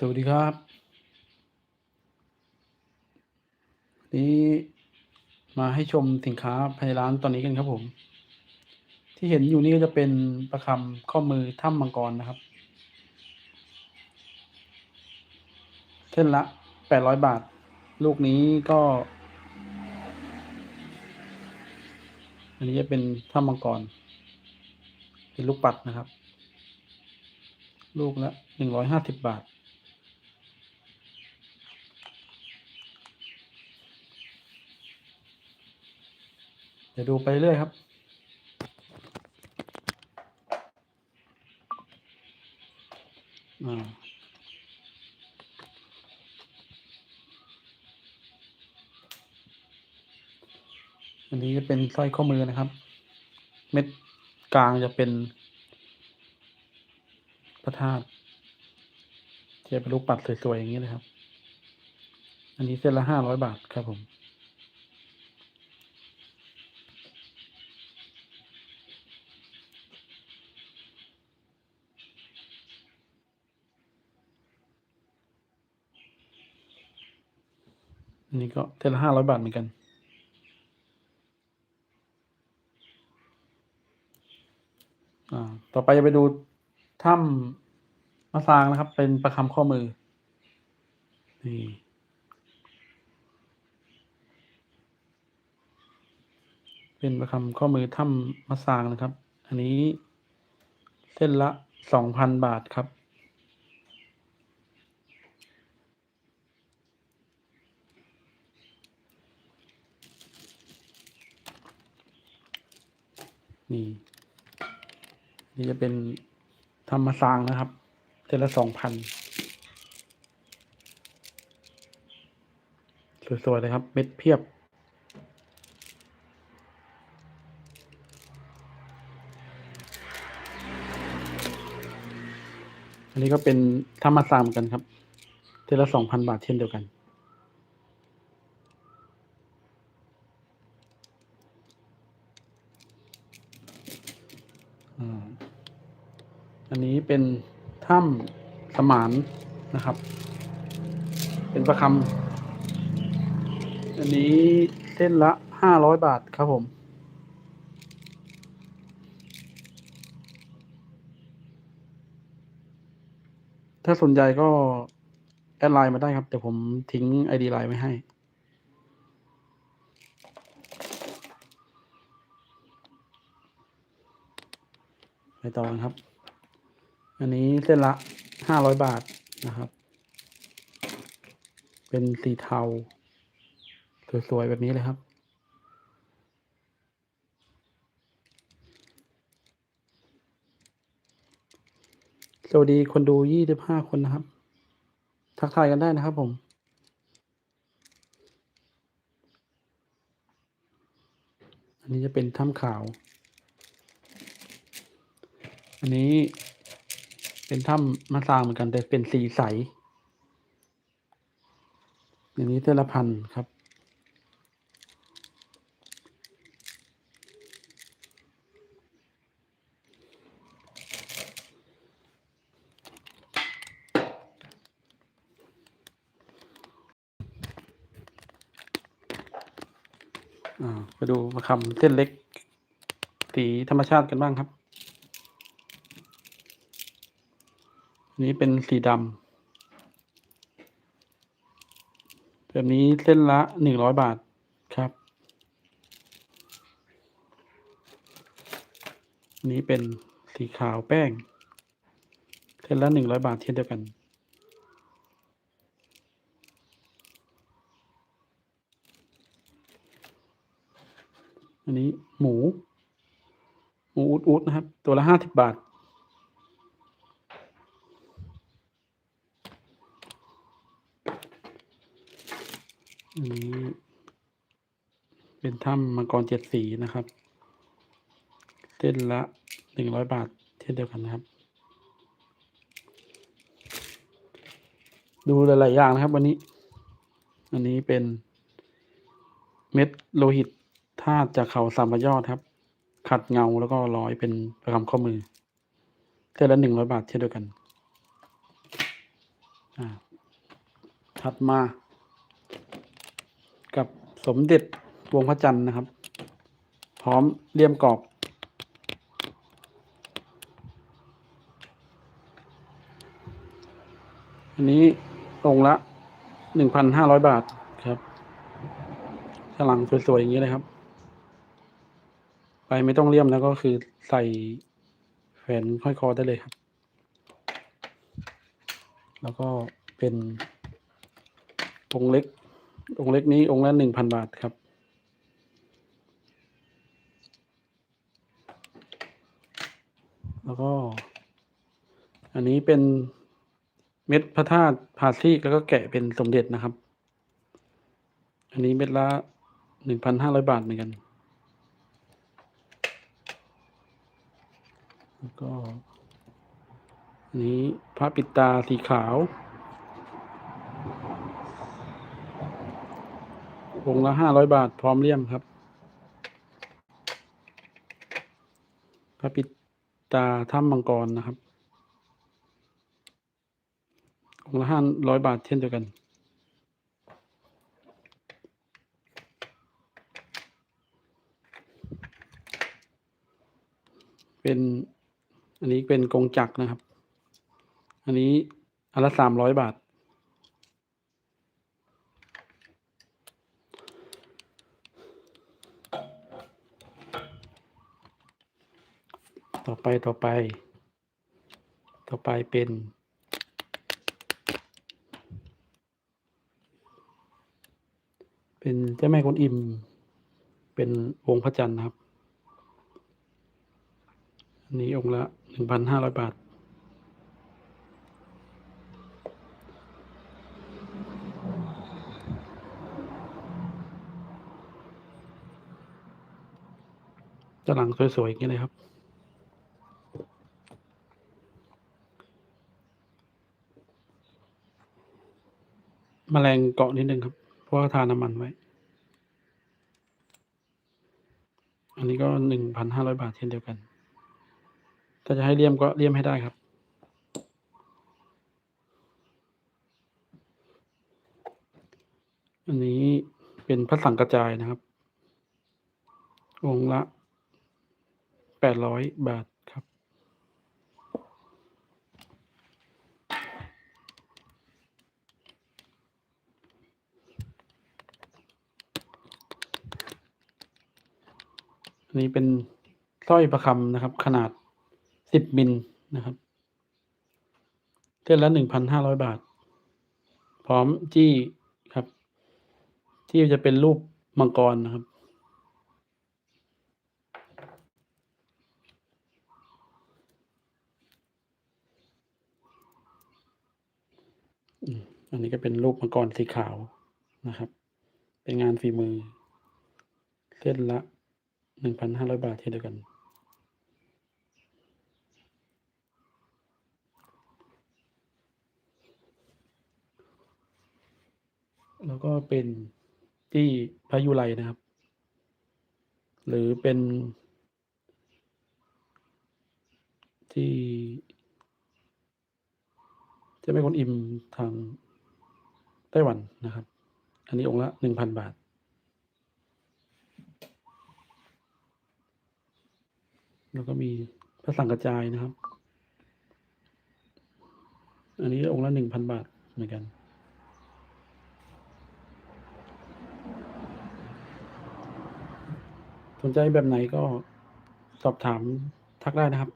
สวัสดีครับนนี้มาให้ชมสินค้าภายในร้านตอนนี้กันครับผม ที่เห็นอยู่นี่ก็จะเป็นประคำข้อมือถ้ำมังกรนะครับ เส้นละแปดร้อยบาท ลูกนี้ก็ อันนี้จะเป็นถ้ำมังกร เป็นลูกปัดนะครับ ลูกละหนึ่งร้อยห้าสิบบาท ดี๋ยวดูไปเรื่อยครับ อ่าอันนี้จะเป็นสร้อยข้อมือนะครับ เม็ดกลางจะเป็น พระธาตุจะเป็นลูกปัดสวยๆอย่างนี้เลยครับ อันนี้เส้นละห้าร้อยบาทครับผม อันนี้ก็เส้นละห้าร้อยบาทเหมือนกัน อ่า ต่อไปจะไปดูถ้ำมะซางนะครับ เป็นประคำข้อมือ นี่เป็นประคำข้อมือถ้ำมะซางนะครับ อันนี้เส้นละสองพันบาทครับ นี่ นี่จะเป็นธรรมซางนะครับเทละสองพันสวยๆเลยครับ เม็ดเพียบ อันนี้ก็เป็นธรรมซางเหมือนกันครับเทละสองพันบาทเช่นเดียวกัน อันนี้เป็นถ้ำสมานนะครับ เป็นประคำอันนี้เส้นละห้าร้อยบาทครับผมถ้าสนใจก็ แอดไลน์มาได้ครับแต่ผมทิ้งไอดีไลน์ไว้ให้ ต่อกันครับ อันนี้เส้นละห้าร้อยบาทนะครับ เป็นสีเทา สวย ๆ แบบนี้เลยครับ สวัสดีคนดูยี่สิบห้าคนนะครับ ทักทายกันได้นะครับผมอันนี้จะเป็นถ้ำขาว อันนี้เป็นถ้ำมะซางเหมือนกัน แต่เป็นสีใสอันนี้เทละพันครับ อ่าไปดูประคำเส้นเล็กสีธรรมชาติกันบ้างครับ นี้เป็นสีดำแบบนี้เส้นละหนึ่งร้อยบาทครับ นี้เป็นสีขาวแป้ง เส้นละหนึ่งร้อยบาทเช่นเดียวกันอันนี้หมู หมูอุดอุดนะครับ ตัวละห้าสิบบาท อันนี้เป็นถ้ำมังกรเจ็ดสีนะครับ เส้นละหนึ่งร้อยบาทเช่นเดียวกันนะครับ ดูหลาย ๆ อย่างนะครับ วันนี้ อันนี้เป็นเม็ดโลหิตธาตุจากเขาสามยอดครับ ขัดเงาแล้วก็ร้อยเป็นประคำข้อมือเส้นละหนึ่งร้อยบาทเช่นเดียวกันอ่าถัดมา กับสมเด็จวงพระจันทร์นะครับ พร้อมเลี่ยมกรอบ อันนี้องค์ละหนึ่งพันห้าร้อยบาทครับฉลังสวยๆอย่างนี้เลยครับ ไปไม่ต้องเลี่ยมแล้วก็คือใส่แขวนห้อยคอได้เลยครับ แล้วก็เป็นองเล็ก องค์เล็กนี้องค์ละหนึ่งพันบาทครับ แล้วก็ อันนี้เป็นเม็ดพระธาตุผ่าซีกแล้วก็แกะเป็นสมเด็จนะครับ อันนี้เม็ดละหนึ่งพันห้าร้อยบาทเหมือนกัน แล้วก็ อันนี้พระปิดตาสีขาว วงละห้าร้อยบาทพร้อมเลี่ยมครับพระปิดตาถ้ำมังกรนะครับ องละห้าร้อยบาทเช่นเดียวกัน เป็นอันนี้เป็นกงจักรนะครับ อันนี้อันละสามร้อยบาท ต่อไปต่อไป ต่อไปเป็นเป็นเจ้าแม่กวนอิม เป็นวงค์พระจันทร์ครับ อันนี้องค์ละหนึ่งพันห้าร้อยบาท จะหลังสวยๆอย่างนี้เลยครับ แมลงเกาะนิดนึงครับ เพราะว่าทาน้ำมันไว้ อันนี้ก็หนึ่งพันห้าร้อยบาทเช่นเดียวกัน ถ้าจะให้เลี่ยมก็เลี่ยมให้ได้ครับ อันนี้เป็นพระสังกระจายนะครับ องค์ละแปดร้อยบาทครับ อั นี้เป็นสร้อยประคำนะครับ ขนาดสิบมิลนะครับเส้นละหนึ่งพันห้าร้อยบาท พร้อมจี้ครับ ที่จะเป็นรูปมังกรนะครับ อันนี้ก็เป็นรูปมังกรสีขาวนะครับ เป็นงานฝีมือ เส้นละ หนึ่งพันห้าร้อยบาทเช่นเดียวกัน แล้วก็เป็นที่พระยุไรนะครับ หรือเป็นที่จะไม่คนอิมทางไต้หวันนะครับ อันนี้องค์ละหนึ่งพันบาท แล้วก็มีพระสังกระจายนะครับ อันนี้องค์ละหนึ่งพันบาทเหมือนกัน สนใจแบบไหนก็สอบถามทักได้นะครับ